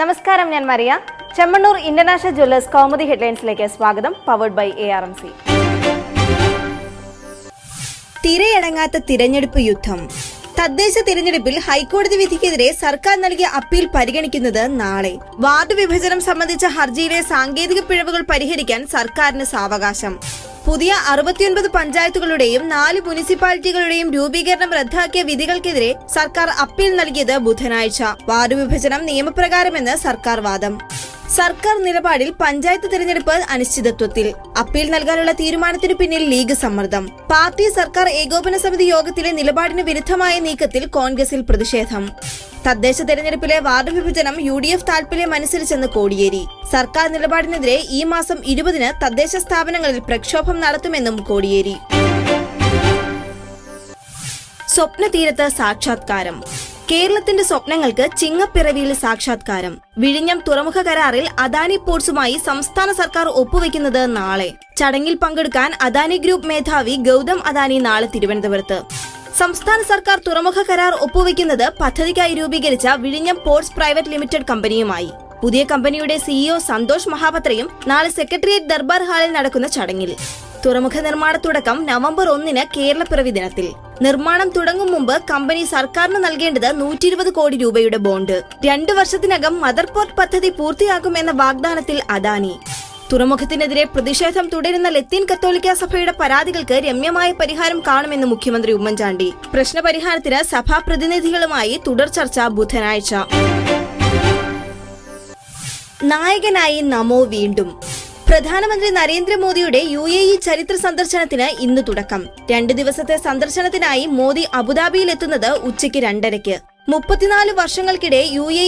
നമസ്കാരം ഞാൻ Mariya Chemmanur international jewellers Kaumudi ഹെഡ്ലൈൻസിലേക്ക് സ്വാഗതം powered by A R M C തിരയടങ്ങാത്ത തിരഞ്ഞെടുപ്പ് യുദ്ധം. തദ്ദേശ തിരഞ്ഞെടുപ്പിൽ ഹൈക്കോടതി വിധിക്കെതിരെ സർക്കാർ നൽകിയ അപ്പീൽ പരിഗണിക്കുന്നത് നാളെ. വാർഡ് വിഭജനം സംബന്ധിച്ച ഹർജിയിലെ സാങ്കേതിക പിഴവുകൾ പരിഹരിക്കാൻ സർക്കാരിന് സാവകാശം. പുതിയ അറുപത്തിയൊൻപത് പഞ്ചായത്തുകളുടെയും നാല് മുനിസിപ്പാലിറ്റികളുടെയും രൂപീകരണം റദ്ദാക്കിയ വിധികൾക്കെതിരെ സർക്കാർ അപ്പീൽ നൽകിയത് ബുധനാഴ്ച. വാർഡ് വിഭജനം നിയമപ്രകാരമെന്ന് സർക്കാർ വാദം. സർക്കാർ നിലപാടിൽ പഞ്ചായത്ത് തിരഞ്ഞെടുപ്പ് അനിശ്ചിതത്വത്തിൽ. അപ്പീൽ നൽകാനുള്ള തീരുമാനത്തിനു പിന്നിൽ ലീഗ് സമ്മർദ്ദം. പാർട്ടി സർക്കാർ ഏകോപന സമിതി യോഗത്തിലെ നിലപാടിന് വിരുദ്ധമായ നീക്കത്തിൽ കോൺഗ്രസിൽ പ്രതിഷേധം. തദ്ദേശ തെരഞ്ഞെടുപ്പിലെ വാർഡ് വിഭജനം യു ഡി എഫ് താൽപര്യമനുസരിച്ചെന്ന് കോടിയേരി. സർക്കാർ നിലപാടിനെതിരെ ഈ മാസം ഇരുപതിന് തദ്ദേശ സ്ഥാപനങ്ങളിൽ പ്രക്ഷോഭം നടത്തുമെന്നും കോടിയേരി. സ്വപ്നതീരത്ത് സാക്ഷാത്കാരം. കേരളത്തിന്റെ സ്വപ്നങ്ങൾക്ക് ചിങ്ങപ്പിറവിയിൽ സാക്ഷാത്കാരം. വിഴിഞ്ഞം തുറമുഖ കരാറിൽ അദാനി പോർട്സുമായി സംസ്ഥാന സർക്കാർ ഒപ്പുവെക്കുന്നത് നാളെ. ചടങ്ങിൽ പങ്കെടുക്കാൻ അദാനി ഗ്രൂപ്പ് മേധാവി ഗൗതം അദാനി നാളെ തിരുവനന്തപുരത്ത്. സംസ്ഥാന സർക്കാർ തുറമുഖ കരാർ ഒപ്പുവെക്കുന്നത് പദ്ധതിക്കായി രൂപീകരിച്ച വിഴിഞ്ഞം പോർട്സ് പ്രൈവറ്റ് ലിമിറ്റഡ് കമ്പനിയുമായി. പുതിയ കമ്പനിയുടെ സിഇഒ സന്തോഷ് മഹാപത്രയും നാളെ സെക്രട്ടേറിയറ്റ് ദർബാർ ഹാളിൽ നടക്കുന്ന ചടങ്ങിൽ. തുറമുഖ നിർമ്മാണ തുടക്കം നവംബർ ഒന്നിന് കേരളപ്പിറവി ദിനത്തിൽ. നിർമ്മാണം തുടങ്ങും മുമ്പ് കമ്പനി സർക്കാരിന് നൽകേണ്ടത് നൂറ്റി ഇരുപത് കോടി രൂപയുടെ ബോണ്ട്. രണ്ടു വർഷത്തിനകം മദർ പോർട്ട് പദ്ധതി പൂർത്തിയാക്കുമെന്ന വാഗ്ദാനത്തിൽ അദാനി. തുറമുഖത്തിനെതിരെ പ്രതിഷേധം തുടരുന്ന ലത്തീൻ കത്തോലിക്ക സഭയുടെ പരാതികൾക്ക് രമ്യമായ പരിഹാരം കാണുമെന്ന് മുഖ്യമന്ത്രി ഉമ്മൻചാണ്ടി. പ്രശ്നപരിഹാരത്തിന് സഭാ പ്രതിനിധികളുമായി തുടർ ചർച്ച ബുധനാഴ്ച. നായകനായി നമോ വീണ്ടും. പ്രധാനമന്ത്രി നരേന്ദ്രമോദിയുടെ യു എ ഇ ചരിത്ര സന്ദർശനത്തിന് ഇന്ന് തുടക്കം. രണ്ട് ദിവസത്തെ സന്ദർശനത്തിനായി മോദി അബുദാബിയിലെത്തുന്നത് ഉച്ചയ്ക്ക് രണ്ടരയ്ക്ക്. മുപ്പത്തിനാല് വർഷങ്ങൾക്കിടെ യു എ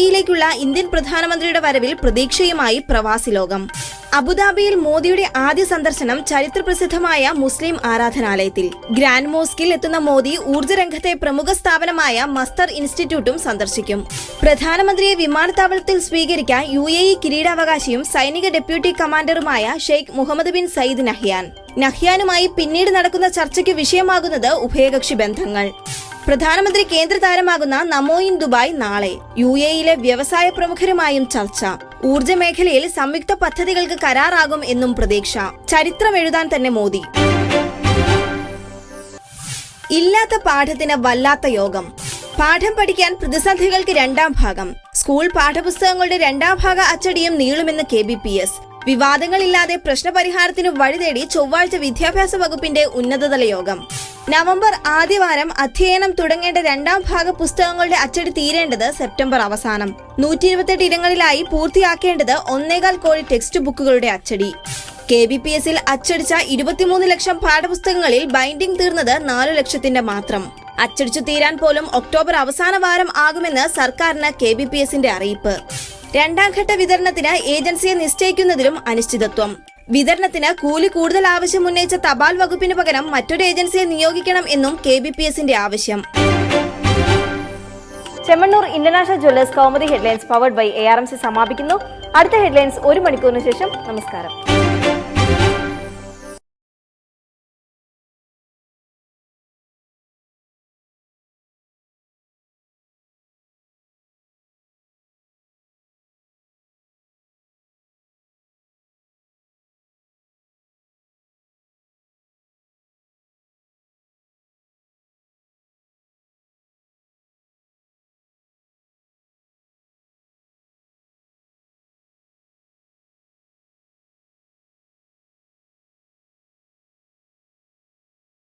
ഇന്ത്യൻ പ്രധാനമന്ത്രിയുടെ വരവിൽ പ്രതീക്ഷയുമായി പ്രവാസി ലോകം. അബുദാബിയിൽ മോദിയുടെ ആദ്യ സന്ദർശനം ചരിത്രപ്രസിദ്ധമായ മുസ്ലിം ആരാധനാലയത്തിൽ. ഗ്രാൻഡ് മോസ്കിൽ എത്തുന്ന മോദി ഊർജരംഗത്തെ പ്രമുഖ സ്ഥാപനമായ മസ്തർ ഇൻസ്റ്റിറ്റ്യൂട്ടും സന്ദർശിക്കും. പ്രധാനമന്ത്രിയെ വിമാനത്താവളത്തിൽ സ്വീകരിക്കാൻ യു എ ഇ കിരീടാവകാശിയും സൈനിക deputy കമാൻഡറുമായ Sheikh Mohammed bin Zayed Nahyan. നഹ്യാനുമായി പിന്നീട് നടക്കുന്ന ചർച്ചയ്ക്ക് വിഷയമാകുന്നത് ഉഭയകക്ഷി ബന്ധങ്ങൾ. പ്രധാനമന്ത്രി കേന്ദ്ര താരമാകുന്ന നമോ ഇൻ ദുബായ് നാളെ. യു എയിലെ വ്യവസായ പ്രമുഖരുമായും ചർച്ച. ഊർജ മേഖലയിൽ സംയുക്ത പദ്ധതികൾക്ക് കരാറാകും എന്നും പ്രതീക്ഷ. ചരിത്രം എഴുതാൻ തന്നെ മോദി. ഇല്ലാത്ത പാഠത്തിന് വല്ലാത്ത യോഗം. പാഠം പഠിക്കാൻ പ്രതിസന്ധികൾക്ക് രണ്ടാം ഭാഗം. സ്കൂൾ പാഠപുസ്തകങ്ങളുടെ രണ്ടാം ഭാഗ അച്ചടിയും നീളുമെന്ന് കെ ബി പി എസ്. വിവാദങ്ങളില്ലാതെ പ്രശ്നപരിഹാരത്തിന് വഴിതേടി ചൊവ്വാഴ്ച വിദ്യാഭ്യാസ വകുപ്പിന്റെ ഉന്നതതല യോഗം. നവംബർ ആദ്യവാരം അധ്യയനം തുടങ്ങേണ്ട രണ്ടാം ഭാഗ പുസ്തകങ്ങളുടെ അച്ചടി തീരേണ്ടത് സെപ്റ്റംബർ അവസാനം. നൂറ്റി ഇരുപത്തെട്ട് ഇടങ്ങളിലായി പൂർത്തിയാക്കേണ്ടത് ഒന്നേകാൽ കോടി ടെക്സ്റ്റ് ബുക്കുകളുടെ അച്ചടി. കെ ബി പി എസിൽ അച്ചടിച്ച ഇരുപത്തിമൂന്ന് ലക്ഷം പാഠപുസ്തകങ്ങളിൽ ബൈൻഡിംഗ് തീർന്നത് നാലു ലക്ഷത്തിന്റെ മാത്രം. അച്ചടിച്ചു തീരാൻ പോലും ഒക്ടോബർ അവസാന വാരം ആകുമെന്ന് സർക്കാരിന് കെ ബി പി എസിന്റെ അറിയിപ്പ്. രണ്ടാം ഘട്ട വിതരണത്തിന് ഏജൻസിയെ നിശ്ചയിക്കുന്നതിലും അനിശ്ചിതത്വം. വിതരണത്തിന് കൂലി കൂടുതൽ ആവശ്യം ഉന്നയിച്ച തപാൽ വകുപ്പിന് പകരം മറ്റൊരു ഏജൻസിയെ നിയോഗിക്കണം എന്നും കെ ബി പി എസിന്റെ ആവശ്യം. Chemmanur international jewellers Kaumudi headlines powered by A R M C സമാപിക്കുന്നു. അടുത്ത ഹെഡ്ലൈൻസ് ഒരു മണിക്കൂറിന് ശേഷം നമസ്കാരം.